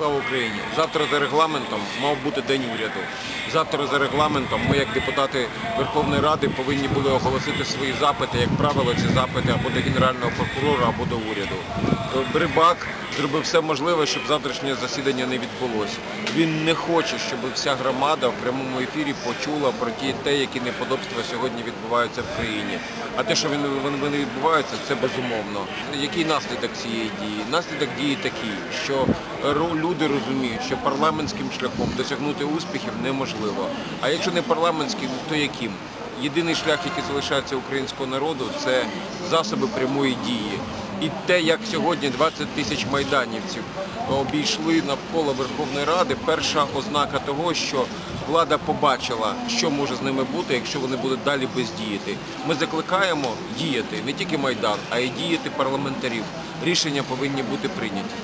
Слава Україні! Завтра за регламентом мав бути день уряду. Завтра за регламентом ми, як депутати Верховної Ради, повинні були оголосити свої запити, як правило, ці запити або до Генерального прокурора, або до уряду. Брибак зробив все можливе, щоб завтрашнє засідання не відбулося. Він не хоче, щоб вся громада в прямому ефірі почула про ті те, які неподобства сьогодні відбуваються в країні. А те, що вони, відбуваються, це безумовно. Який наслідок цієї дії? Наслідок дії такий, що люди розуміють, що парламентським шляхом досягнути успіхів неможливо. А якщо не парламентським, то яким? Єдиний шлях, який залишається українського народу, це засоби прямої дії. І те, як сьогодні 20 тисяч майданівців обійшли навколо Верховної Ради, перша ознака того, що влада побачила, що може з ними бути, якщо вони будуть далі бездіяти. Ми закликаємо діяти не тільки майдан, а й діяти парламентарів. Рішення повинні бути прийняті.